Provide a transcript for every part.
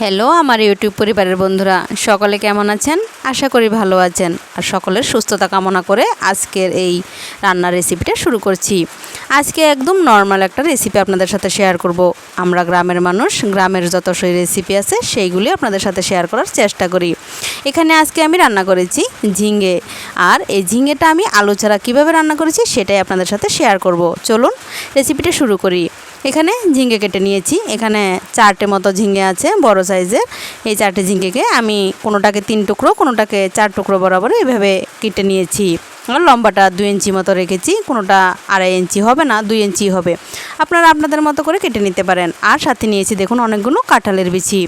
Hello, আমার YouTube পরিবারের বন্ধুরা, সকলে কেমন আছেন? আশা করি ভালো আছেন। আর সকলের সুস্থতা কামনা করে আজকের এই রান্নার রেসিপিটা শুরু করছি। আজকে একদম নর্মাল একটা রেসিপি আপনাদের সাথে শেয়ার করব। আমরা গ্রামের মানুষ, গ্রামের যত সেই রেসিপি আছে, সেইগুলি আপনাদের সাথে শেয়ার করার চেষ্টা করি। এখানে আজকে আমি রান্না করেছি ঝিঙ্গে আর এই ঝিঙ্গেটা আমি আলু ছাড়া কীভাবে রান্না করেছি, সেটাই আপনাদের সাথে শেয়ার করব। চলুন, রেসিপিটা শুরু করি। এখানে ঝিঙ্গে কেটে নিয়েছি। এখানে চারটে মতো ঝিঙ্গে আছে, বড় সাইজের। এই চারটে ঝিঙ্গেকে আমি কোনোটাকে তিন টুকরো, কোনোটাকে চার টুকরো বরাবর এভাবে কেটে নিয়েছি। আর লম্বাটা দুই ইঞ্চি মতো রেখেছি, কোনোটা আড়াই ইঞ্চি হবে না, দুই ইঞ্চি হবে। আপনারা আপনাদের মতো করে কেটে নিতে পারেন। আর সাথে নিয়েছি দেখুন অনেকগুলো কাঁঠালের বিচি।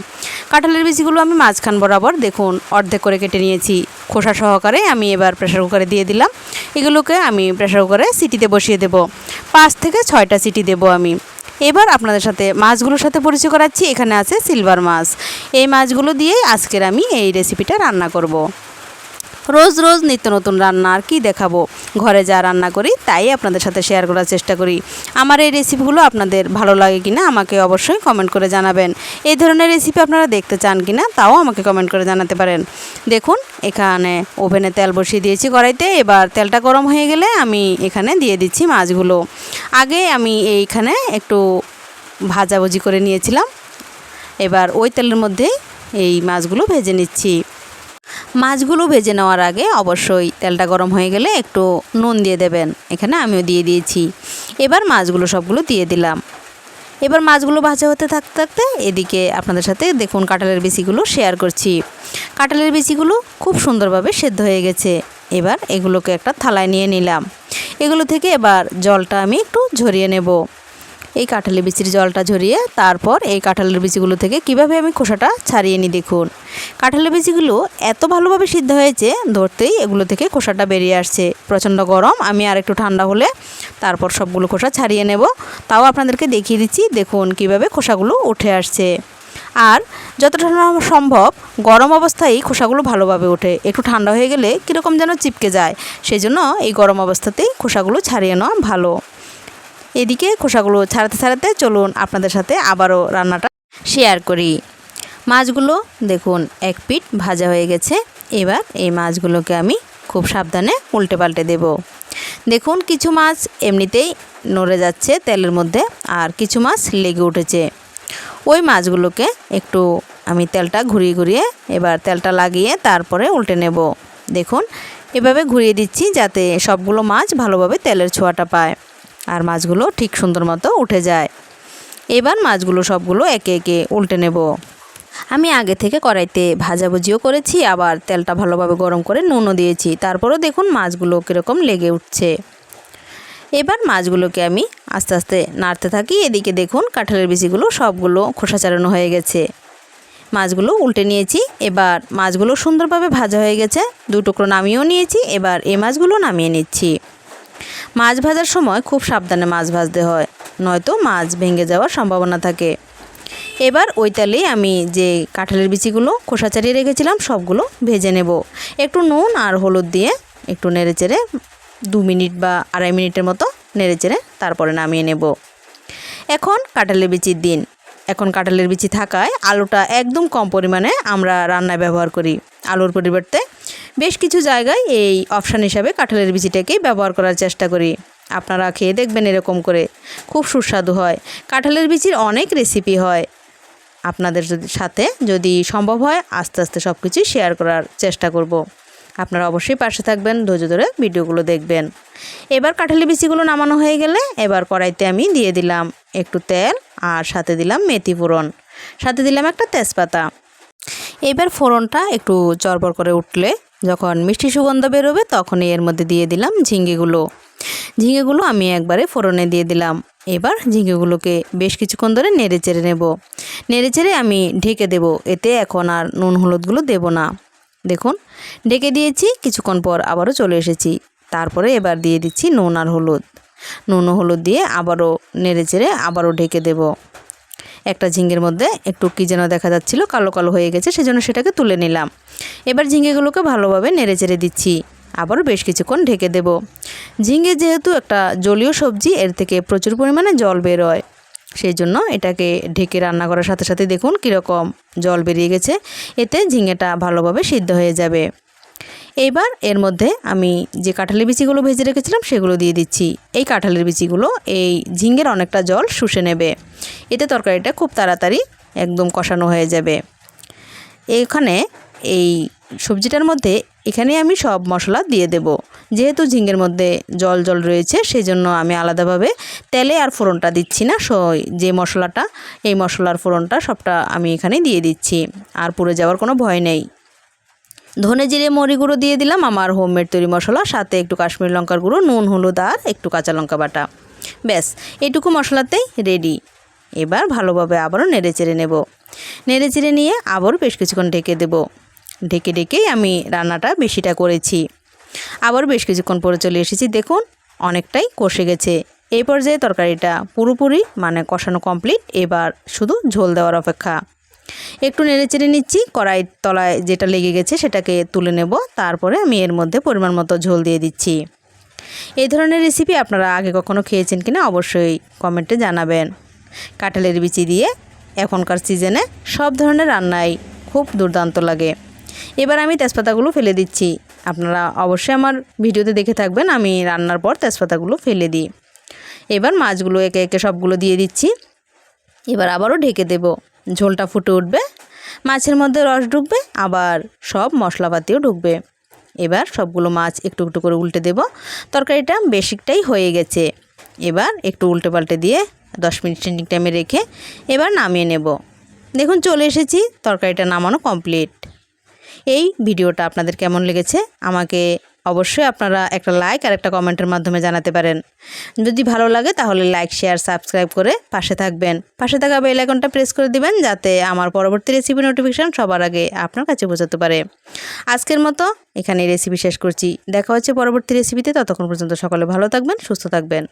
কাঁঠালের বিচিগুলো আমি মাঝখান বরাবর দেখুন অর্ধেক করে কেটে নিয়েছি। খোসা সহকারে আমি এবার প্রেশার কুকারে দিয়ে দিলাম। এগুলোকে আমি প্রেশার কুকারে সিটিতে বসিয়ে দেব। পাঁচ থেকে ছয়টা সিটি দেব আমি। এবার আপনাদের সাথে মাছগুলোর সাথে পরিচয় করাচ্ছি এখানে আছে সিলভার মাছ এই মাছগুলো দিয়েই আজকের আমি এই রেসিপিটা রান্না করব। রোজ রোজ নিত্য নতুন রান্না আর কি দেখাবো। ঘরে যা রান্না করি, তাই আপনাদের সাথে শেয়ার করার চেষ্টা করি। আমার এই রেসিপিগুলো আপনাদের ভালো লাগে কিনা আমাকে অবশ্যই কমেন্ট করে জানাবেন। এই ধরনের রেসিপি আপনারা দেখতে চান কিনা, তাও আমাকে কমেন্ট করে জানাতে পারেন। দেখুন, এখানে ওভেনে তেল বসিয়ে দিয়েছি কড়াইতে। এবার তেলটা গরম হয়ে গেলে আমি এখানে দিয়ে দিচ্ছি মাছগুলো। আগে আমি এইখানে একটু ভাজাভুজি করে নিয়েছিলাম। এবার ওই তেলের মধ্যেই এই মাছগুলো ভেজে নিচ্ছি। মাছগুলো ভেজে নেওয়ার আগে অবশ্যই তেলটা গরম হয়ে গেলে একটু নুন দিয়ে দেবেন। এখানে আমিও দিয়ে দিয়েছি। এবার মাছগুলো সবগুলো দিয়ে দিলাম। এবার মাছগুলো ভাজা হতে থাকতে থাকতে এদিকে আপনাদের সাথে দেখুন কাঁঠালের বিচিগুলো শেয়ার করছি। কাঁঠালের বিচিগুলো খুব সুন্দরভাবে সেদ্ধ হয়ে গেছে। এবার এগুলোকে একটা থালায় নিয়ে নিলাম। এগুলো থেকে এবার জলটা আমি একটু ঝরিয়ে নেব। এই কাঁঠালের বিচির জলটা ঝরিয়ে তারপর এই কাঁঠালের বিচিগুলো থেকে কীভাবে আমি খোসাটা ছাড়িয়ে নিই দেখুন। কাঁঠালের বিচিগুলো এত ভালোভাবে সিদ্ধ হয়েছে, ধরতেই এগুলো থেকে খোসাটা বেরিয়ে আসছে। প্রচণ্ড গরম, আমি আর একটু ঠান্ডা হলে তারপর সবগুলো খোসা ছাড়িয়ে নেব। তাও আপনাদেরকে দেখিয়ে দিচ্ছি, দেখুন কীভাবে খোসাগুলো উঠে আসছে। আর যতটা সম্ভব গরম অবস্থায় খোসাগুলো ভালোভাবে ওঠে। একটু ঠান্ডা হয়ে গেলে কীরকম যেন চিপকে যায়। সেই জন্য এই গরম অবস্থাতেই খোসাগুলো ছাড়িয়ে নেওয়া ভালো। এদিকে খোসাগুলো ছাড়াতে ছাড়াতে চলুন আপনাদের সাথে আবারও রান্নাটা শেয়ার করি। মাছগুলো দেখুন, এক পিঠ ভাজা হয়ে গেছে। এবার এই মাছগুলোকে আমি খুব সাবধানে উল্টে পাল্টে দেব। দেখুন, কিছু মাছ এমনিতেই নড়ে যাচ্ছে তেলের মধ্যে আর কিছু মাছ লেগে উঠেছে। ওই মাছগুলোকে একটু আমি তেলটা ঘুরিয়ে ঘুরিয়ে এবার তেলটা লাগিয়ে তারপরে উল্টে নেব। দেখুন, এভাবে ঘুরিয়ে দিচ্ছি যাতে সবগুলো মাছ ভালোভাবে তেলের ছোঁয়াটা পায়। আর মাছগুলো ঠিক সুন্দর মতো উঠে যায়। এবার মাছগুলো সবগুলো একে একে উল্টে নেব। আমি আগে থেকে কড়াইতে ভাজাভুজিও করেছি, আবার তেলটা ভালোভাবে গরম করে নুনও দিয়েছি। তারপরও দেখুন মাছগুলো কীরকম লেগে উঠছে। এবার মাছগুলোকে আমি আস্তে আস্তে নাড়তে থাকি। এদিকে দেখুন কাঁঠালের বিচিগুলো সবগুলো খোসা চালানো হয়ে গেছে। মাছগুলো উল্টে নিয়েছি। এবার মাছগুলো সুন্দরভাবে ভাজা হয়ে গেছে। দু টুকরো নামিয়েও নিয়েছি। এবার এই মাছগুলো নামিয়ে নিচ্ছি। মাছ ভাজার সময় খুব সাবধানে মাছ ভাজতে হয়, নয়তো মাছ ভেঙে যাওয়ার সম্ভাবনা থাকে। এবার ওই আমি যে কাঁঠালের বিচিগুলো খোসা চারিয়ে রেখেছিলাম, সবগুলো ভেজে নেব। একটু নুন আর হলুদ দিয়ে একটু নেড়ে চেড়ে দু মিনিট বা আড়াই মিনিটের মতো নেড়ে চেড়ে তারপরে নামিয়ে নেব। এখন কাঁঠালের বিচির দিন। এখন কাঁঠালের বিচি থাকায় আলুটা একদম কম পরিমাণে আমরা রান্নায় ব্যবহার করি। আলুর পরিবর্তে বেশ কিছু জায়গায় এই অপশান হিসাবে কাঁঠালের বিচিটাকেই ব্যবহার করার চেষ্টা করি। আপনারা খেয়ে দেখবেন এরকম করে। খুব সুস্বাদু হয়। কাঁঠালের বিচির অনেক রেসিপি হয়। আপনাদের যদি সাথে যদি সম্ভব হয়, আস্তে আস্তে সব কিছুই শেয়ার করার চেষ্টা করব। আপনারা অবশ্যই পাশে থাকবেন, ধৈর্য ধরে ভিডিওগুলো দেখবেন। এবার কাঁঠালি বিচিগুলো নামানো হয়ে গেলে এবার কড়াইতে আমি দিয়ে দিলাম একটু তেল আর সাথে দিলাম মেথি ফোড়ন। সাথে দিলাম একটা তেজপাতা। এবার ফোড়নটা একটু চরবর করে উঠলে যখন মিষ্টি সুগন্ধ বেরোবে তখনই এর মধ্যে দিয়ে দিলাম ঝিঙ্গেগুলো। ঝিঙেগুলো আমি একবারে ফোড়নে দিয়ে দিলাম। এবার ঝিঙেগুলোকে বেশ কিছুক্ষণ ধরে নেড়ে চেড়ে নেব। নেড়ে চেড়ে আমি ঢেকে দেব। এতে এখন আর নুন হলুদগুলো দেব না। দেখুন, ঢেকে দিয়েছি, কিছুক্ষণ পর আবারও চলে এসেছি। তারপরে এবার দিয়ে দিচ্ছি নুন আর হলুদ। নুন হলুদ দিয়ে আবারও নেড়ে চেড়ে আবারও ঢেকে দেব। একটা ঝিঙ্গের মধ্যে একটু কী যেন দেখা যাচ্ছিল, কালো কালো হয়ে গেছে, সেজন্য সেটাকে তুলে নিলাম। এবার ঝিঙ্গেগুলোকে ভালোভাবে নেড়ে চেড়ে দিচ্ছি। আবারও বেশ কিছুক্ষণ ঢেকে দেব। ঝিঙ্গে যেহেতু একটা জলীয় সবজি, এর থেকে প্রচুর পরিমাণে জল বেরোয় সেই জন্য এটাকে ঢেকে রান্না করার সাথে সাথে দেখুন কীরকম জল বেরিয়ে গেছে। এতে ঝিঙেটা ভালোভাবে সিদ্ধ হয়ে যাবে। এইবার এর মধ্যে আমি যে কাঁঠালের বিচিগুলো ভেজে রেখেছিলাম, সেগুলো দিয়ে দিচ্ছি। এই কাঁঠালের বিচিগুলো, এই ঝিঙের অনেকটা জল শুষে নেবে। এতে তরকারিটা খুব তাড়াতাড়ি একদম কষানো হয়ে যাবে। এখানে এই সবজিটার মধ্যে এখানে আমি সব মশলা দিয়ে দেব। যেহেতু ঝিঙের মধ্যে জল জল রয়েছে সেই জন্য আমি আলাদাভাবে তেলে আর ফোড়নটা দিচ্ছি না। যে মশলাটা, এই মশলার ফোড়নটা সবটা আমি এখানে দিয়ে দিচ্ছি। আর পুড়ে যাওয়ার কোনো ভয় নেই। ধনে জিরে, মরি গুঁড়ো দিয়ে দিলাম আমার হোমমেড তৈরি মশলা, সাথে একটু কাশ্মীর লঙ্কার গুঁড়ো, নুন, হলুদ আর একটু কাঁচা লঙ্কা বাটা। ব্যাস, এটুকু মশলাতেই রেডি এবার ভালোভাবে আবারও নেড়ে চেড়ে নেব। নেড়ে চেড়ে নিয়ে আবারও বেশ কিছুক্ষণ ঢেকে দেব। ঢেকে ঢেকেই আমি রান্নাটা বেশিটা করেছি। আবার বেশ কিছুক্ষণ পরে চলে এসেছি, দেখুন, অনেকটাই কষে গেছে। এই পর্যায়ে তরকারিটা পুরোপুরি মানে কষানো কমপ্লিট এবার শুধু ঝোল দেওয়ার অপেক্ষা। একটু নেড়ে চেড়ে নিচ্ছি, কড়াই তলায় যেটা লেগে গেছে সেটাকে তুলে নেব, তারপরে আমি এর মধ্যে পরিমাণ মতো ঝোল দিয়ে দিচ্ছি। এই ধরনের রেসিপি আপনারা আগে কখনো খেয়েছেন কিনা অবশ্যই কমেন্টে জানাবেন। কাঁঠালের বিচি দিয়ে এখনকার সিজনে সব ধরনের রান্নাই খুব দুর্দান্ত লাগে। এবার আমি তেজপাতাগুলো ফেলে দিচ্ছি। আপনারা অবশ্যই আমার ভিডিওতে দেখে থাকবেন, আমি রান্নার পর তেজপাতাগুলো ফেলে দিই। এবার মাছগুলো একে একে সবগুলো দিয়ে দিচ্ছি। এবার আবারও ঢেকে দেব। ঝোলটা ফুটে উঠবে, মাছের মধ্যে রস ঢুকবে, আবার সব মশলাপাতিও ঢুকবে। এবার সবগুলো মাছ একটু একটু করে উল্টে দেব। তরকারিটা বেশিকটাই হয়ে গেছে। এবার একটু উল্টে পাল্টে দিয়ে দশ মিনিট স্ট্যান্ডিং টাইমে রেখে এবার নামিয়ে নেব। দেখুন, চলে এসেছি, তরকারিটা নামানো কমপ্লিট এই ভিডিওটা আপনাদের কেমন লেগেছে? আমাকে অবশ্যই আপনারা একটা লাইক আর একটা কমেন্টের মাধ্যমে জানাতে পারেন। যদি ভালো লাগে তাহলে লাইক শেয়ার সাবস্ক্রাইব করে পাশে থাকবেন। পাশে থাকা বেল আইকনটা প্রেস করে দিবেন যাতে আমার পরবর্তী রেসিপি নোটিফিকেশান সবার আগে আপনার কাছে পৌঁছাতে পারে। আজকের মতো এখানে রেসিপি শেষ করছি। দেখা হচ্ছে পরবর্তী রেসিপিতে ততক্ষণ পর্যন্ত সকলে ভালো থাকবেন, সুস্থ থাকবেন।